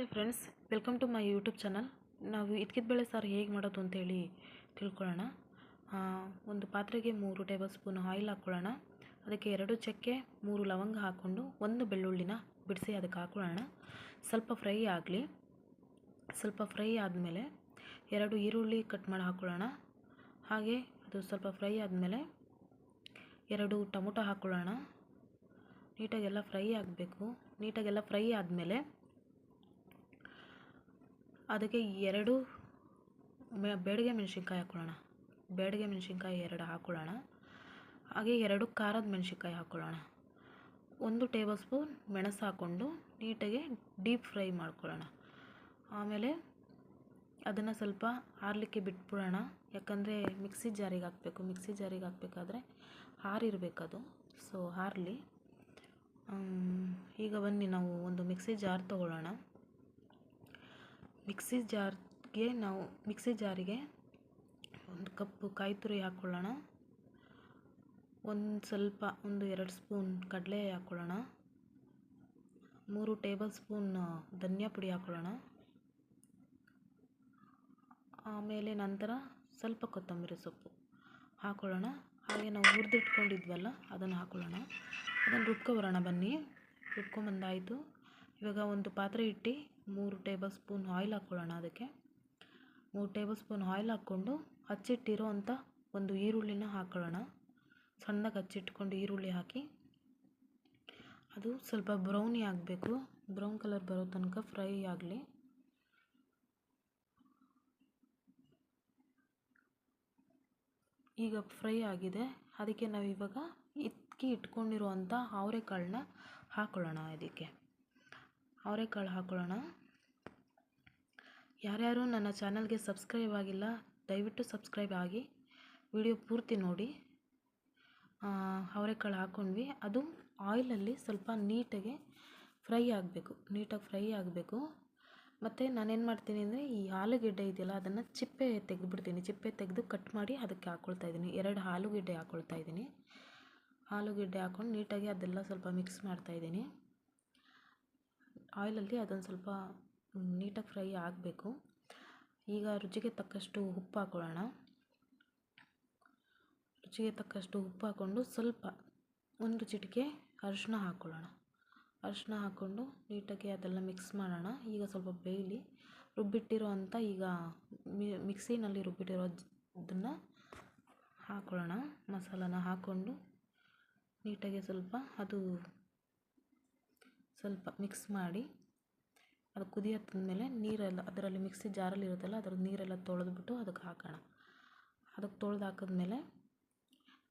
ನಮಸ್ತೆ friends, welcome to my YouTube channel. ನಾವು ಇದ್ಕಿದ ಬೇಳೆ ಸಾರು ಹೇಗೆ ಮಾಡೋದು ಅಂತೇಳಿ ತಿಳ್ಕೊಳ್ಳೋಣ. ಒಂದು ಪಾತ್ರೆಗೆ ಮೂರು ಟೇಬಲ್ ಸ್ಪೂನ್ ಆಯಿಲ್ ಹಾಕ್ಕೊಳ್ಳೋಣ. ಅದಕ್ಕೆ ಎರಡು ಚಕ್ಕೆ, ಮೂರು ಲವಂಗ ಹಾಕ್ಕೊಂಡು ಒಂದು ಬೆಳ್ಳುಳ್ಳಿನ ಬಿಡಿಸಿ ಅದಕ್ಕೆ ಹಾಕ್ಕೊಳ್ಳೋಣ. ಸ್ವಲ್ಪ ಫ್ರೈ ಆಗಲಿ. ಸ್ವಲ್ಪ ಫ್ರೈ ಆದಮೇಲೆ ಎರಡು ಈರುಳ್ಳಿ ಕಟ್ ಮಾಡಿ ಹಾಕ್ಕೊಳ್ಳೋಣ. ಹಾಗೆ ಅದು ಸ್ವಲ್ಪ ಫ್ರೈ ಆದಮೇಲೆ ಎರಡು ಟೊಮೊಟೊ ಹಾಕ್ಕೊಳ್ಳೋಣ. ನೀಟಾಗೆಲ್ಲ ಫ್ರೈ ಆಗಬೇಕು. ನೀಟಾಗೆಲ್ಲ ಫ್ರೈ ಆದಮೇಲೆ ಅದಕ್ಕೆ ಎರಡು ಬೇಡಿಗೆ ಮೆಣಸಿನ್ಕಾಯಿ ಹಾಕ್ಕೊಳ್ಳೋಣ. ಬೇಡಿಗೆ ಮೆಣಸಿನ್ಕಾಯಿ ಎರಡು ಹಾಕ್ಕೊಳ್ಳೋಣ. ಹಾಗೆ ಎರಡು ಖಾರದ ಮೆಣಸಿನ್ಕಾಯಿ ಹಾಕ್ಕೊಳ್ಳೋಣ. ಒಂದು ಟೇಬಲ್ ಸ್ಪೂನ್ ಮೆಣಸು ಹಾಕ್ಕೊಂಡು ನೀಟಾಗಿ ಡೀಪ್ ಫ್ರೈ ಮಾಡ್ಕೊಳ್ಳೋಣ. ಆಮೇಲೆ ಅದನ್ನು ಸ್ವಲ್ಪ ಆರಲಿಕ್ಕೆ ಬಿಟ್ಬಿಡೋಣ. ಯಾಕಂದರೆ ಮಿಕ್ಸಿ ಜಾರಿಗೆ ಹಾಕಬೇಕು. ಮಿಕ್ಸಿ ಜಾರಿಗೆ ಹಾಕಬೇಕಾದ್ರೆ ಹಾರಿರಬೇಕದು. ಸೊ, ಹಾರಲಿ. ಈಗ ಬನ್ನಿ ನಾವು ಒಂದು ಮಿಕ್ಸಿ ಜಾರ್ ತೊಗೊಳ್ಳೋಣ. ಮಿಕ್ಸಿ ಜಾರ್ಗೆ ನಾವು, ಮಿಕ್ಸಿ ಜಾರಿಗೆ ಒಂದು ಕಪ್ಪು ಕಾಯಿ ತುರಿ ಹಾಕ್ಕೊಳ್ಳೋಣ. ಒಂದು ಸ್ವಲ್ಪ, ಒಂದು ಎರಡು ಸ್ಪೂನ್ ಕಡಲೆ ಹಾಕ್ಕೊಳ್ಳೋಣ. ಮೂರು ಟೇಬಲ್ ಸ್ಪೂನ್ ಧನಿಯಾ ಪುಡಿ ಹಾಕ್ಕೊಳ್ಳೋಣ. ಆಮೇಲೆ ನಂತರ ಸ್ವಲ್ಪ ಕೊತ್ತಂಬರಿ ಸೊಪ್ಪು ಹಾಕ್ಕೊಳ್ಳೋಣ. ಹಾಗೆ ನಾವು ಹುರಿದಿಟ್ಕೊಂಡಿದ್ವಲ್ಲ, ಅದನ್ನು ಹಾಕ್ಕೊಳ್ಳೋಣ. ಅದನ್ನು ರುಬ್ಕೊಬರೋಣ ಬನ್ನಿ. ರುಬ್ಕೊಂಬಂದಾಯಿತು ಇವಾಗ ಒಂದು ಪಾತ್ರೆ ಇಟ್ಟು ಮೂರು ಟೇಬಲ್ ಸ್ಪೂನ್ ಆಯಿಲ್ ಹಾಕ್ಕೊಳ್ಳೋಣ ಅದಕ್ಕೆ. ಮೂರು ಟೇಬಲ್ ಸ್ಪೂನ್ ಆಯಿಲ್ ಹಾಕ್ಕೊಂಡು ಹಚ್ಚಿಟ್ಟಿರೋ ಅಂಥ ಒಂದು ಈರುಳ್ಳಿನ ಹಾಕ್ಕೊಳ್ಳೋಣ. ಸಣ್ಣಗೆ ಹಚ್ಚಿಟ್ಕೊಂಡು ಈರುಳ್ಳಿ ಹಾಕಿ. ಅದು ಸ್ವಲ್ಪ ಬ್ರೌನಿ ಆಗಬೇಕು. ಬ್ರೌನ್ ಕಲರ್ ಬರೋ ತನಕ ಫ್ರೈ ಆಗಲಿ. ಈಗ ಫ್ರೈ ಆಗಿದೆ. ಅದಕ್ಕೆ ನಾವು ಇವಾಗ ಇಕ್ಕಿ ಇಟ್ಕೊಂಡಿರುವಂಥ ಅವರೆಕಾಳನ್ನ ಹಾಕ್ಕೊಳ್ಳೋಣ ಇದಕ್ಕೆ. ಅವರೆಕಾಳು ಹಾಕ್ಕೊಳ್ಳೋಣ ಯಾರ್ಯಾರು ನನ್ನ ಚಾನಲ್ಗೆ ಸಬ್ಸ್ಕ್ರೈಬ್ ಆಗಿಲ್ಲ, ದಯವಿಟ್ಟು ಸಬ್ಸ್ಕ್ರೈಬ್ ಆಗಿ. ವಿಡಿಯೋ ಪೂರ್ತಿ ನೋಡಿ. ಅವರೆಕಾಳು ಹಾಕ್ಕೊಂಡ್ವಿ ಅದು ಆಯಿಲಲ್ಲಿ ಸ್ವಲ್ಪ ನೀಟಾಗಿ ಫ್ರೈ ಆಗಬೇಕು, ನೀಟಾಗಿ ಫ್ರೈ ಆಗಬೇಕು. ಮತ್ತು ನಾನೇನು ಮಾಡ್ತೀನಿ ಅಂದರೆ, ಈ ಆಲೂಗೆಡ್ಡೆ ಇದೆಯಲ್ಲ, ಅದನ್ನು ಚಿಪ್ಪೆ ತೆಗೆದುಬಿಡ್ತೀನಿ. ಚಿಪ್ಪೆ ತೆಗೆದು ಕಟ್ ಮಾಡಿ ಅದಕ್ಕೆ ಹಾಕ್ಕೊಳ್ತಾ ಇದ್ದೀನಿ. ಎರಡು ಆಲೂಗೆಡ್ಡೆ ಹಾಕ್ಕೊಳ್ತಾ ಇದ್ದೀನಿ. ಆಲೂಗೆಡ್ಡೆ ಹಾಕ್ಕೊಂಡು ನೀಟಾಗಿ ಅದೆಲ್ಲ ಸ್ವಲ್ಪ ಮಿಕ್ಸ್ ಮಾಡ್ತಾ ಇದ್ದೀನಿ. ಆಯಿಲಲ್ಲಿ ಅದೊಂದು ಸ್ವಲ್ಪ ನೀಟಾಗಿ ಫ್ರೈ ಆಗಬೇಕು. ಈಗ ರುಚಿಗೆ ತಕ್ಕಷ್ಟು ಉಪ್ಪು ಹಾಕ್ಕೊಳ್ಳೋಣ ರುಚಿಗೆ ತಕ್ಕಷ್ಟು ಉಪ್ಪು ಹಾಕ್ಕೊಂಡು ಸ್ವಲ್ಪ ಒಂದು ಚಿಟಿಕೆ ಅರಿಶಿನ ಹಾಕ್ಕೊಳ್ಳೋಣ ಅರಿಶಿನ ಹಾಕ್ಕೊಂಡು ನೀಟಾಗಿ ಅದೆಲ್ಲ ಮಿಕ್ಸ್ ಮಾಡೋಣ. ಈಗ ಸ್ವಲ್ಪ ಬೇಯಲಿ. ರುಬ್ಬಿಟ್ಟಿರೋ ಅಂಥ ಈಗ ಮಿಕ್ಸಿನಲ್ಲಿ ರುಬ್ಬಿಟ್ಟಿರೋ ಅದನ್ನು ಹಾಕ್ಕೊಳ್ಳೋಣ ಮಸಾಲಾನ ಹಾಕ್ಕೊಂಡು ನೀಟಾಗಿ ಸ್ವಲ್ಪ ಅದು ಸ್ವಲ್ಪ ಮಿಕ್ಸ್ ಮಾಡಿ ಅದು ಕುದಿ ಹತ್ತಿದ್ಮೇಲೆ ನೀರೆಲ್ಲ ಅದರಲ್ಲಿ ಮಿಕ್ಸಿ ಜಾರಲ್ಲಿ ಇರುತ್ತಲ್ಲ ಅದರ ನೀರೆಲ್ಲ ತೊಳೆದ್ಬಿಟ್ಟು ಅದಕ್ಕೆ ಹಾಕೋಣ. ಅದಕ್ಕೆ ತೊಳೆದು ಹಾಕಿದ್ಮೇಲೆ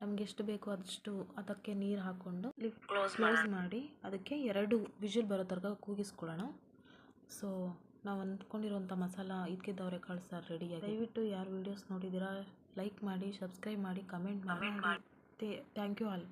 ನಮ್ಗೆ ಎಷ್ಟು ಬೇಕೋ ಅದಷ್ಟು ಅದಕ್ಕೆ ನೀರು ಹಾಕ್ಕೊಂಡು ಕ್ಲೋಸ್ ಕ್ಲೋಸ್ ಮಾಡಿ ಅದಕ್ಕೆ ಎರಡು ವಿಷಲ್ ಬರೋ ತನಕ ಕೂಗಿಸ್ಕೊಳ್ಳೋಣ. ಸೊ ನಾವು ಅಂದ್ಕೊಂಡಿರುವಂಥ ಮಸಾಲ ಇದಕ್ಕೆ ಕಾಳು ಸಾರು ರೆಡಿಯಾಗಿ ದಯವಿಟ್ಟು ಯಾರು ವೀಡಿಯೋಸ್ ನೋಡಿದ್ದೀರಾ ಲೈಕ್ ಮಾಡಿ ಸಬ್ಸ್ಕ್ರೈಬ್ ಮಾಡಿ ಕಮೆಂಟ್ ಮಾಡಿ. Thank you all